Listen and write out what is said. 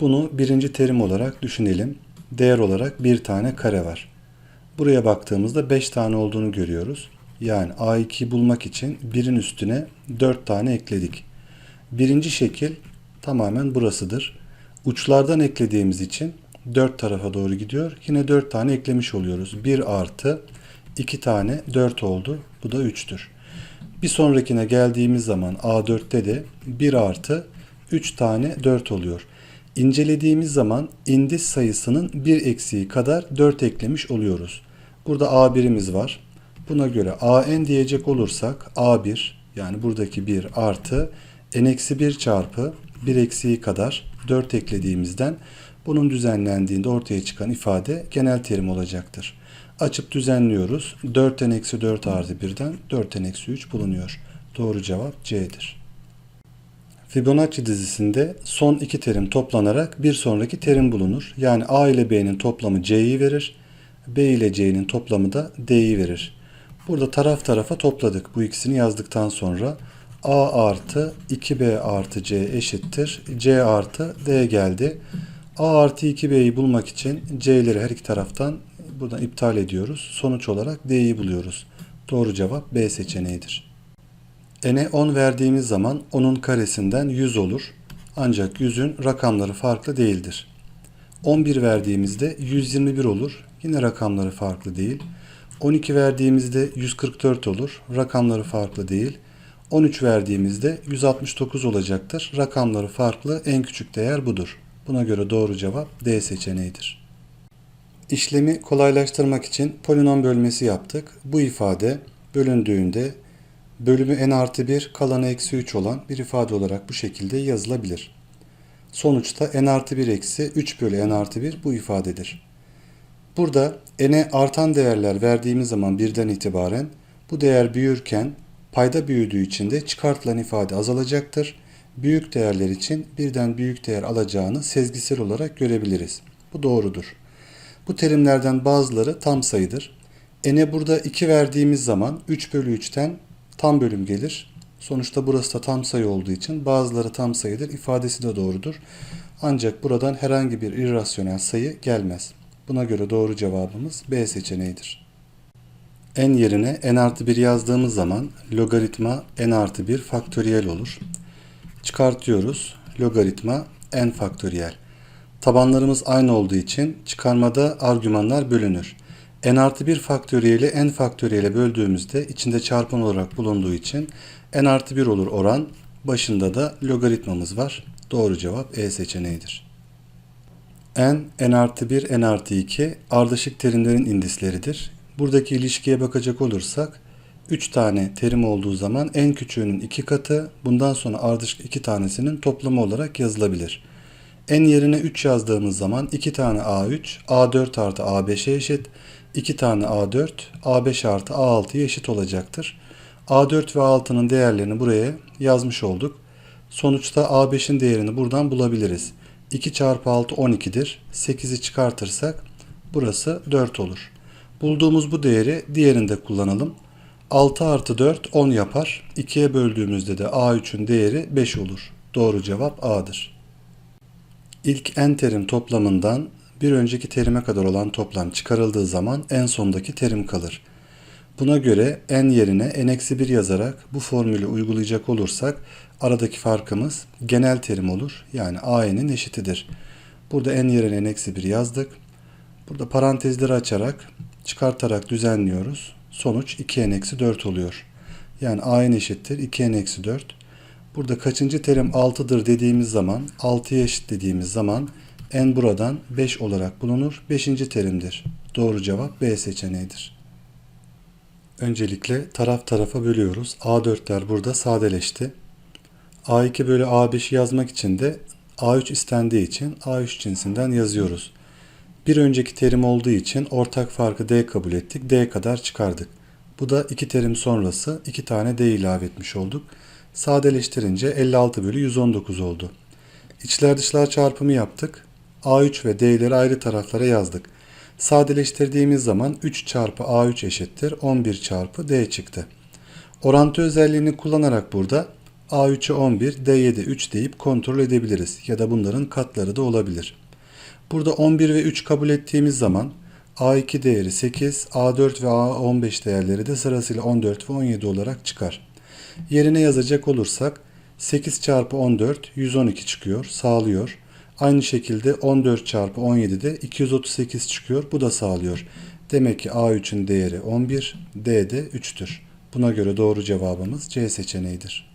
Bunu birinci terim olarak düşünelim. Değer olarak bir tane kare var. Buraya baktığımızda 5 tane olduğunu görüyoruz. Yani A2'yi bulmak için birin üstüne 4 tane ekledik. Birinci şekil tamamen burasıdır. Uçlardan eklediğimiz için 4 tarafa doğru gidiyor. Yine 4 tane eklemiş oluyoruz. 1 artı 2 tane 4 oldu. Bu da 3'tür. Bir sonrakine geldiğimiz zaman A4'te de 1 artı 3 tane 4 oluyor. İncelediğimiz zaman indiz sayısının 1 eksiği kadar 4 eklemiş oluyoruz. Burada A1'imiz var. Buna göre AN diyecek olursak A1 yani buradaki 1 artı n-1 çarpı 1 eksiği kadar 4 eklediğimizden bunun düzenlendiğinde ortaya çıkan ifade genel terim olacaktır. Açıp düzenliyoruz. 4n-4 artı 1'den 4n-3 bulunuyor. Doğru cevap C'dir. Fibonacci dizisinde son iki terim toplanarak bir sonraki terim bulunur. Yani A ile B'nin toplamı C'yi verir. B ile C'nin toplamı da D'yi verir. Burada taraf tarafa topladık. Bu ikisini yazdıktan sonra A artı 2B artı C eşittir. C artı D geldi. A artı 2B'yi bulmak için C'leri her iki taraftan buradan iptal ediyoruz. Sonuç olarak D'yi buluyoruz. Doğru cevap B seçeneğidir. N'e 10 verdiğimiz zaman onun karesinden 100 olur. Ancak 100'ün rakamları farklı değildir. 11 verdiğimizde 121 olur. Yine rakamları farklı değil. 12 verdiğimizde 144 olur. Rakamları farklı değil. 13 verdiğimizde 169 olacaktır. Rakamları farklı. En küçük değer budur. Buna göre doğru cevap D seçeneğidir. İşlemi kolaylaştırmak için polinom bölmesi yaptık. Bu ifade bölündüğünde bölümü n artı 1 kalanı eksi 3 olan bir ifade olarak bu şekilde yazılabilir. Sonuçta n artı 1 eksi 3 bölü n artı 1 bu ifadedir. Burada n'e artan değerler verdiğimiz zaman birden itibaren bu değer büyürken payda büyüdüğü için de çıkartılan ifade azalacaktır. Büyük değerler için birden büyük değer alacağını sezgisel olarak görebiliriz. Bu doğrudur. Bu terimlerden bazıları tam sayıdır. N'e burada 2 verdiğimiz zaman 3 bölü 3'ten tam bölüm gelir. Sonuçta burası da tam sayı olduğu için bazıları tam sayıdır. ifadesi de doğrudur. Ancak buradan herhangi bir irrasyonel sayı gelmez. Buna göre doğru cevabımız B seçeneğidir. n yerine n artı 1 yazdığımız zaman logaritma n artı 1 faktöriyel olur. Çıkartıyoruz. Logaritma n faktöriyel. Tabanlarımız aynı olduğu için çıkarmada argümanlar bölünür. N artı 1 faktöriyeli n faktöriyele böldüğümüzde içinde çarpan olarak bulunduğu için n artı 1 olur oran. Başında da logaritmamız var. Doğru cevap E seçeneğidir. n, n artı 1, n artı 2 ardışık terimlerin indisleridir. Buradaki ilişkiye bakacak olursak 3 tane terim olduğu zaman en küçüğünün 2 katı bundan sonra ardışık 2 tanesinin toplamı olarak yazılabilir. n yerine 3 yazdığımız zaman 2 tane a3 a4 artı a5'e eşit 2 tane a4 a5 artı a6'ya eşit olacaktır. a4 ve a6'nın değerlerini buraya yazmış olduk. Sonuçta a5'in değerini buradan bulabiliriz. 2 çarpı 6 12'dir. 8'i çıkartırsak burası 4 olur. Bulduğumuz bu değeri diğerinde kullanalım. 6 artı 4 10 yapar. 2'ye böldüğümüzde de A3'ün değeri 5 olur. Doğru cevap A'dır. İlk n terim toplamından bir önceki terime kadar olan toplam çıkarıldığı zaman en sondaki terim kalır. Buna göre n yerine n-1 yazarak bu formülü uygulayacak olursak aradaki farkımız genel terim olur. Yani a-n'in eşitidir. Burada n yerine n-1 yazdık. Burada parantezleri açarak çıkartarak düzenliyoruz. Sonuç 2n-4 oluyor. Yani a-n eşittir 2n-4. Burada kaçıncı terim 6'dır dediğimiz zaman 6'ya eşit dediğimiz zaman n buradan 5 olarak bulunur. 5. terimdir. Doğru cevap B seçeneğidir. Öncelikle taraf tarafa bölüyoruz. A4'ler burada sadeleşti. A2 bölü A5'i yazmak için de A3 istendiği için A3 cinsinden yazıyoruz. Bir önceki terim olduğu için ortak farkı D kabul ettik. D kadar çıkardık. Bu da iki terim sonrası iki tane D ilave etmiş olduk. Sadeleştirince 56 bölü 119 oldu. İçler dışlar çarpımı yaptık. A3 ve D'leri ayrı taraflara yazdık. Sadeleştirdiğimiz zaman 3 çarpı A3 eşittir 11 çarpı D çıktı. Orantı özelliğini kullanarak burada A3'e 11, D7'e 3 deyip kontrol edebiliriz. Ya da bunların katları da olabilir. Burada 11 ve 3 kabul ettiğimiz zaman A2 değeri 8, A4 ve A15 değerleri de sırasıyla 14 ve 17 olarak çıkar. Yerine yazacak olursak 8 çarpı 14 112 çıkıyor, sağlıyor. Aynı şekilde 14 çarpı 17 de 238 çıkıyor, bu da sağlıyor. Demek ki A3'ün değeri 11, D de 3'tür. Buna göre doğru cevabımız C seçeneğidir.